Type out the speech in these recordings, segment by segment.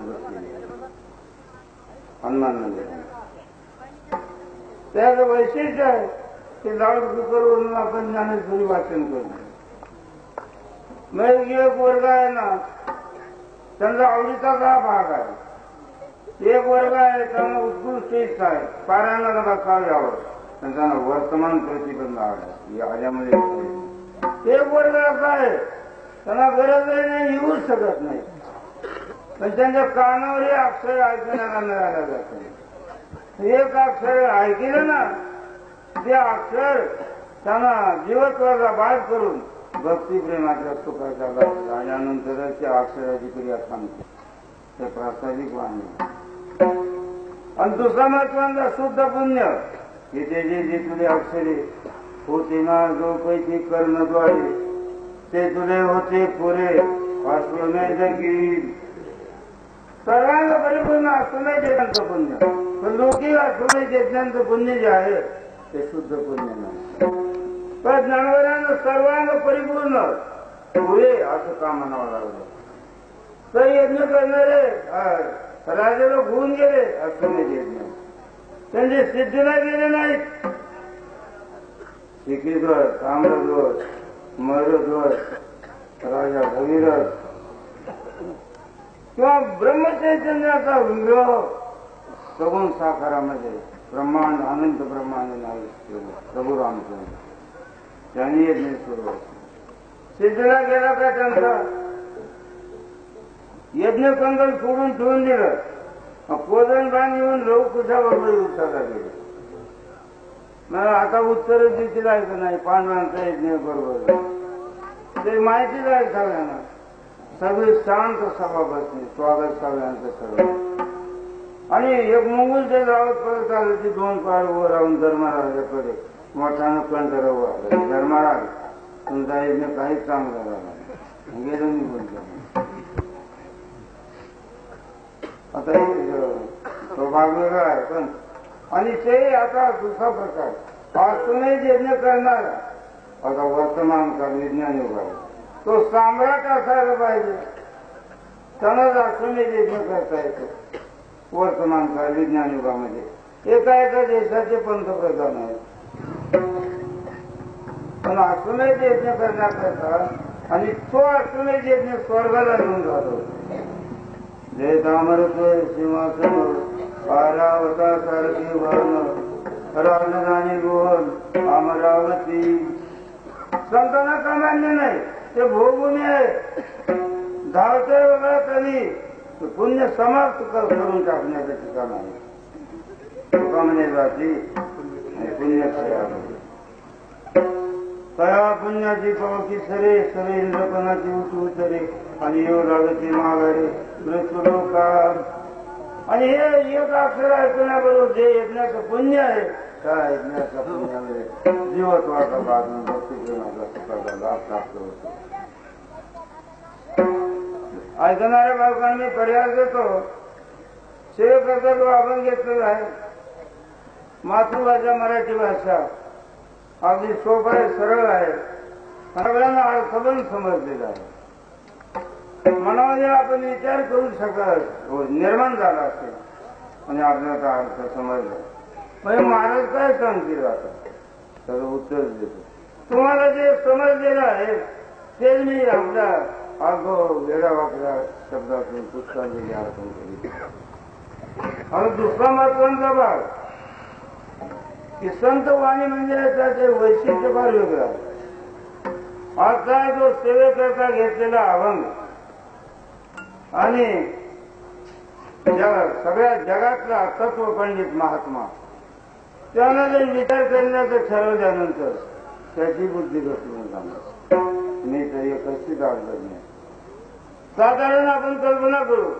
वाचतच बसलेले हनुमान मंदिरात त्याचं वैशिष्ट्य आहे की लाऊडस्पीकरवरून आपण ज्ञानेश्वरी वाचन करतो मग म्हणजे एक वर्ग आहे ना त्यांचा आवडीचा का भाग आहे. एक वर्ग आहे त्यांना उत्कृष्ट इच्छा आहे. पारायणाला बसावं आवड त्यांना वर्तमान प्रतिबंध आवड याच्यामध्ये एक वर्ग असा आहे. त्यांना गरज नाही येऊच शकत नाही. पण त्यांच्या कानावर हे अक्षर ऐकण्याला मिळालं जात एक अक्षर ऐकलं ना ते अक्षर त्यांना जीवत्वाचा बाहेर करून भक्तिप्रेमाच्या सुखाच्या लाभ आणि अनंतरच त्या अक्षराची क्रिया सांगते. ते प्रास्ताविक वाणी. आणि दुसरा महत्त्वाचा शुद्ध पुण्य की ते जे जे तुले अक्षरे होते ना जो पैकी कर्णद्वारे ते तुले होते पुरे अश्वमेध जगी सर्वांना परिपूर्ण अश्वमेध त्यांचं पुण्य. पण लौकिक अश्वमेध यज्ञांचं पुण्य जे आहे ते शुद्ध पुण्य नाही. पण जनावरांना सर्वांग परिपूर्ण पुरे असं का म्हणावं लागलं? तर यज्ञ करणारे राजे लोक होऊन गेले अश्वमेध यज्ञ. त्यांचे सिद्धीला गेले नाहीत. शिकीध्वज कामध्वज मयूरध्वज राजा भगीरथ किंवा ब्रह्मचैतन्याचा विग्रह सगुण साकारामध्ये ब्रह्मांड अनंत ब्रह्मांड नाही प्रभू रामचंद्र त्यांनी एक सुरू सिद्धला गेला का त्यांचा यज्ञ कंगल सोडून ठेवून दिलं. कोदन बाण येऊन लव कुशाबरोबर उत्तरला गेले. मला आता उत्तर देतील आहे का नाही? पांडवांचा यज्ञ बरोबर. ते माहितीच आहे सगळ्यांना. सगळे शांत सभा बसणे स्वागत सगळ्यांचं सगळं आणि एक मुंगूल ते गावात परत आले की दोन पार उभं राहून धर्मराजाकडे मोठ्यानं कंठराव आलं धर्मराज तुमचा यज्ञ काहीच चांगला झाला गेलो निघून गेलं आता भाग वेगळा आहे पण आणि ते आता दुसरा प्रकार. पासूनच यज्ञ करणार. आता वर्तमान काळ विज्ञान युग आहे. तो सम्राट असायला पाहिजे. त्यानंच अश्वमेध देश करता येतो वर्तमान काळ विज्ञान युगामध्ये. एका एका देशाचे पंतप्रधान आहेत. पण अश्वमेध यज्ञ करण्याकरता आणि तो अश्वमेध यज्ञ स्वर्गाला घेऊन जातो जय तामरत्व सिंहासन पारावता सारखी वर्ण राजधानी गोहन अमरावती. संतांना सामान्य नाही. ते भोगभूमी आहे धावतोय बघा त्यांनी पुण्य समाप्त करून टाकण्याचं ठिकाण आहे. तुकामने जाती पुण्य तया पुण्याची पावती सरे सरे इंद्रपणाची उठू तरी आणि येऊ लागते मृत्यू लोका आणि हे एक अक्षर ऐकण्याबरोबर जे यज्ञाचं पुण्य आहे त्या यज्ञाच्या पुण्यामध्ये जीवत्वाचा भाग भक्तीप्रेमाचा सुखाचा लाभ प्राप्त होतो. ऐकणाऱ्या बालकांनी पर्याय देतो. सेवकाचा आपण घेतलेला आहे. मातृभाषा मराठी भाषा. अगदी सोपं आहे सरळ आहे. सगळ्यांना अर्थबन समजलेला आहे. मनामध्ये आपण विचार करू शकत. हो, निर्माण झाला असेल आणि आपल्याला अर्थ समजला. म्हणजे महाराज काय सांगतील आता? त्याचं उत्तर देतो. तुम्हाला जे समजलेलं आहे ते मी आपल्या अगो वेगळ्या वाकड्या शब्दातून पुस्तकांचे अर्पण केली आणि दुसरा महत्त्वाचा भाग की संत वाणी म्हणजे त्याचे वैशिष्ट्य फार वेगळं आहे. आता जो सेवेकरता घेतलेला अभंग आणि सगळ्या जगातला तत्व पंडित महात्मा. त्यानं जे विचार करण्याचं ठरवल्यानंतर त्याची बुद्धी घसरून जाणार मी तर एकच अडचण नाही. साधारण आपण कल्पना करू.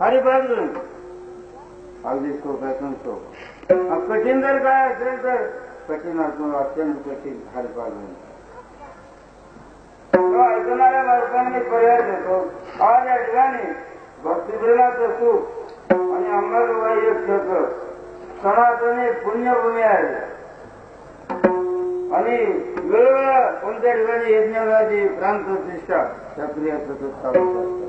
हरिपार्जन अगदी सोप्यातून सोप कठीण जर काय असेल तर कठीणातून अत्यंत कठीण हरिपार्जन वाचणाऱ्या माणसांनी पर्याय देतो. आज या ठिकाणी भक्तिप्रेमाचं सुख आणि अंमलबाह्य क्षेत्र सनातनी पुण्यभूमी आहे. आणि वेगवेगळ्या कोणत्या ठिकाणी यज्ञाची प्रांत प्रतिष्ठा त्या क्रिया सतत चालू